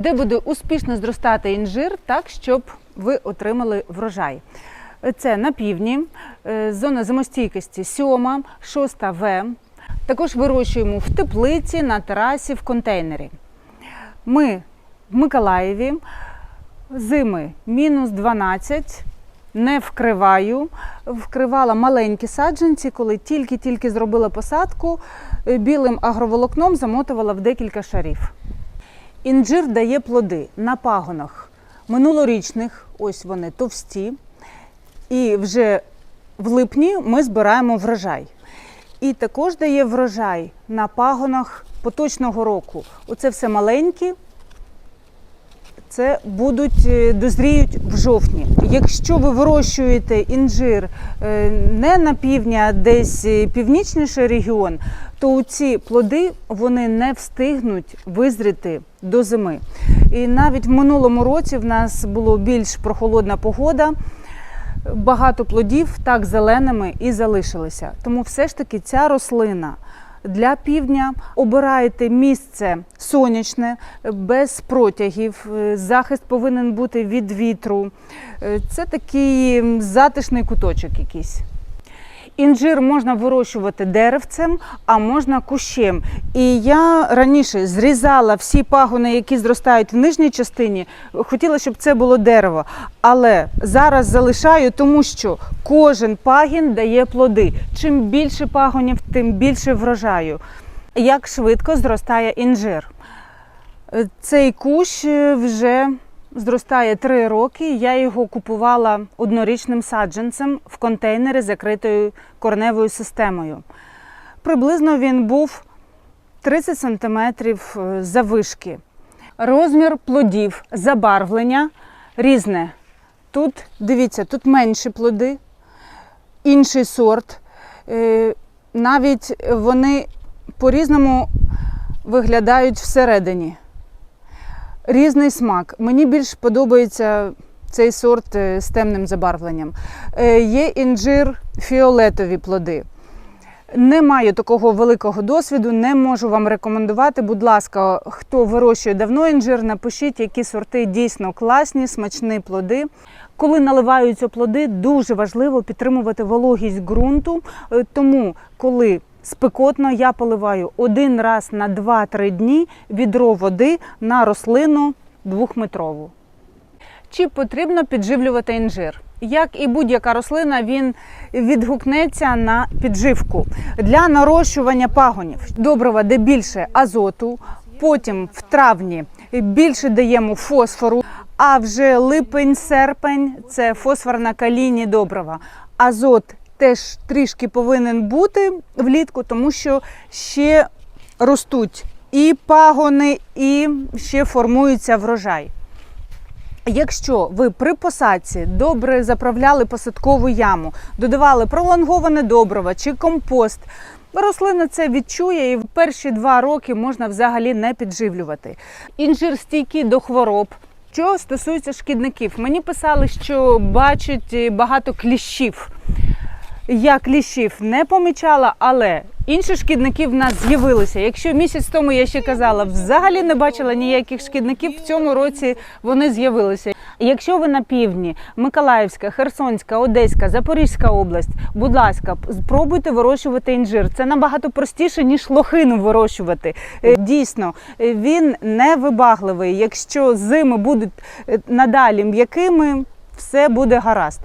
де буде успішно зростати інжир так, щоб ви отримали врожай. Це на півдні, е, зона зимостійкості 7, 6 В. Також вирощуємо в теплиці, на терасі, в контейнері. Ми в Миколаєві, зими мінус 12, не вкриваю. Вкривала маленькі саджанці, коли тільки-тільки зробила посадку, е, білим агроволокном замотувала в декілька шарів. Інжир дає плоди на пагонах минулорічних, ось вони товсті. І вже в липні ми збираємо врожай. І також дає врожай на пагонах поточного року. Оце все маленькі, це будуть е, дозріють в жовтні. Якщо ви вирощуєте інжир е, не на півдня, а десь е, північніший регіон, то ці плоди вони не встигнуть визріти до зими. І навіть в минулому році в нас було більш прохолодна погода. Багато плодів так зеленими і залишилися. Тому все ж таки ця рослина для півдня обирайте місце сонячне, без протягів. е, Захист повинен бути від вітру. Е, Це такий затишний куточок якийсь. Інжир можна вирощувати деревцем, а можна кущем. І я раніше зрізала всі пагони, які зростають в нижній частині. Хотіла, щоб це було дерево. Але зараз залишаю, тому що кожен пагін дає плоди. Чим більше пагонів, тим більше врожаю. Як швидко зростає інжир? Е, Цей кущ е, вже зростає три роки. Я його купувала однорічним саджанцем в контейнері закритою корневою системою. Приблизно він був 30 см завишки. Розмір плодів, забарвлення різне. Тут, дивіться, тут менші плоди, інший сорт. Е, Навіть вони по-різному виглядають всередині різний смак. Мені більш подобається цей сорт е, з темним забарвленням. Е, Є інжир фіолетові плоди. Не маю такого великого досвіду, не можу вам рекомендувати. Будь ласка, хто вирощує давно інжир, напишіть, які сорти дійсно класні, смачні плоди. Коли наливаються плоди, дуже важливо підтримувати вологість ґрунту. Е, Тому, коли спекотно, я поливаю один раз на 2-3 дні відро води на рослину двохметрову. Чи потрібно підживлювати інжир? Як і будь-яка рослина, він відгукнеться на підживку для нарощування пагонів. Добрива, де більше азоту, потім в травні більше даємо фосфору, а вже липень-серпень це фосфорна калійні добрива. Азот теж трішки повинен бути влітку, тому що ще ростуть і пагони, і ще формується врожай. Якщо ви при посадці добре заправляли посадкову яму, додавали пролонговане добриво чи компост, рослина це відчує і в перші два роки можна взагалі не підживлювати. Інжир стійкий до хвороб. Що стосується шкідників, мені писали, що бачать багато кліщів. Я кліщів не помічала, але інші шкідники в нас з'явилися. Якщо місяць тому я ще казала, взагалі не бачила ніяких шкідників, в цьому році вони з'явилися. Якщо ви на півдні, Миколаївська, Херсонська, Одеська, Запорізька область, будь ласка, спробуйте вирощувати інжир. Це набагато простіше, ніж лохину вирощувати. Е, Дійсно, е, він не вибагливий. Якщо зими будуть е, надалі м'якими, все буде гаразд.